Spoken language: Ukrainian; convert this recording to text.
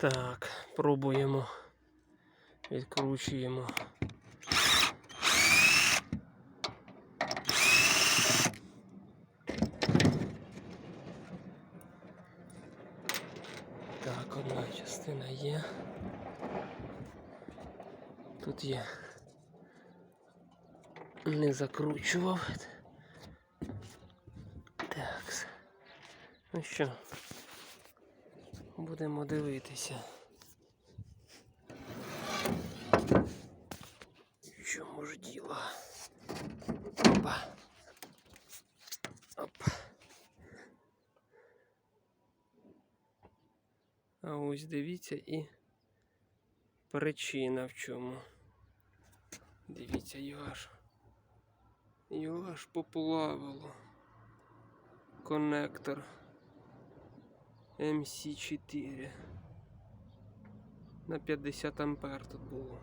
Так, пробуємо. Відкручуємо. Так, одна частина є. Тут є. Не закручував. Так. Ну що, будемо дивитися. Чому ж діло? Опа. Опа. А ось дивіться і причина в чому. Дивіться, його аж. Його аж поплавило. Коннектор MC4. На 50 ампер тут було.